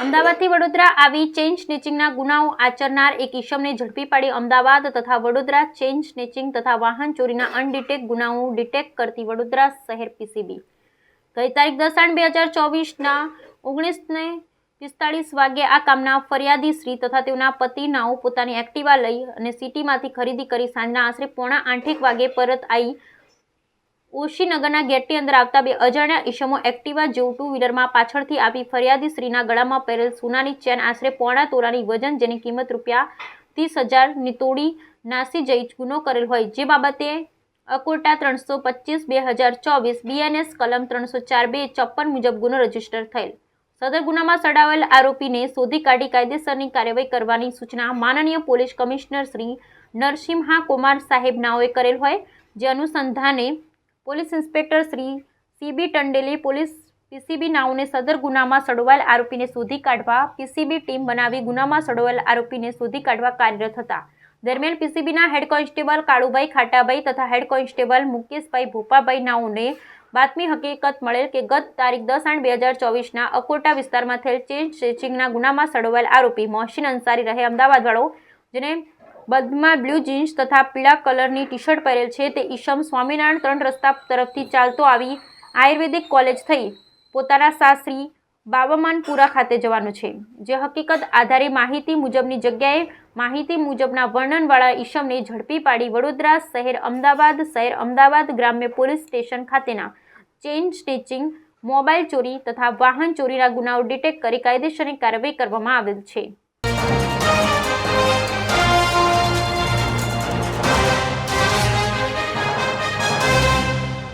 અમદાવાદથી વડોદરા આવી ચેઇન સ્નેચિંગના ગુનાઓ આચરનાર એક ઈસમને ઝડપી પાડી અમદાવાદ તથા વડોદરા ચેઇન સ્નેચિંગ તથા વાહન ચોરીના અનડિટેક ગુનાઓ ડિટેક્ટ કરતી વડોદરા શહેર પીસીબી. ગઈ તારીખ દસ આઠ બે હજાર ચોવીસના ઓગણીસને પિસ્તાળીસ વાગ્યે આ કામના ફરિયાદી શ્રી તથા તેઓના પતિ નાઓ પોતાની એક્ટિવા લઈ અને સિટીમાંથી ખરીદી કરી સાંજના આશરે પોણા આઠેક વાગે પરત આવી ઓશીનગરના ગેટની અંદર આવતા બે અજાણ્યા ઈસમો એક્ટિવા જેવું ટુ વ્હીલરમાં પાછળથી આવી ફરિયાદી શ્રીના ગળામાં પહેરેલ સોનાની ચેન આશરે પોણા તોલાની વજન જેની કિંમત રૂપિયા ત્રીસ હજારની તોડી નાસી જઈ ગુનો કરેલ હોય. જે બાબતે અકોટા ત્રણસો પચીસ બે હજાર ચોવીસ બીએનએસ કલમ ત્રણસો ચાર બે ચોપન મુજબ ગુનો રજિસ્ટર થયેલ. સદર ગુનામાં સડાવેલ આરોપીને શોધી કાઢી કાયદેસરની કાર્યવાહી કરવાની સૂચના માનનીય પોલીસ કમિશનર શ્રી નરસિંહા કુમાર સાહેબ નાઓએ કરેલ હોય. જે અનુસંધાને પોલીસ ઇન્સ્પેક્ટર શ્રી સીબી ટંડેલે પોલીસ પીસીબી નાઓને સદર ગુનામાં સડવાયેલ આરોપીને શોધી કાઢવા પીસીબી ટીમ બનાવી ગુનામાં સડવાયેલ આરોપીને શોધી કાઢવા કાર્યરત હતા. દરમિયાન પીસીબીના હેડ કોન્સ્ટેબલ કાળુભાઈ ખાટાભાઈ તથા હેડ કોન્સ્ટેબલ મુકેશભાઈ ભોપાભાઈ નાઓને બાતમી હકીકત મળેલ કે ગત તારીખ દસ આઠ બે હજાર ચોવીસના અકોટા વિસ્તારમાં થયેલ ચેન્જ સ્ટ્રેચિંગના ગુનામાં સડવાયેલ આરોપી મોહસિન અંસારી રહે અમદાવાદવાળો, જેને બદમાં બ્લુ જીન્સ તથા પીળા કલરની ટી શર્ટ પહેરેલ છે. તે ઈશમ સ્વામિનારાયણ ત્રણ રસ્તા તરફથી ચાલતો આવી આયુર્વેદિક કોલેજ થઈ પોતાના સાસરી બાબામાનપુરા ખાતે જવાનું છે. જે હકીકત આધારે માહિતી મુજબની જગ્યાએ માહિતી મુજબના વર્ણનવાળા ઈશમને ઝડપી પાડી વડોદરા શહેર અમદાવાદ શહેર અમદાવાદ ગ્રામ્ય પોલીસ સ્ટેશન ખાતેના ચેઇન સ્ટિચિંગ મોબાઈલ ચોરી તથા વાહન ચોરીના ગુનાઓ ડિટેક્ટ કરી કાયદેસરની કાર્યવાહી કરવામાં આવેલ છે.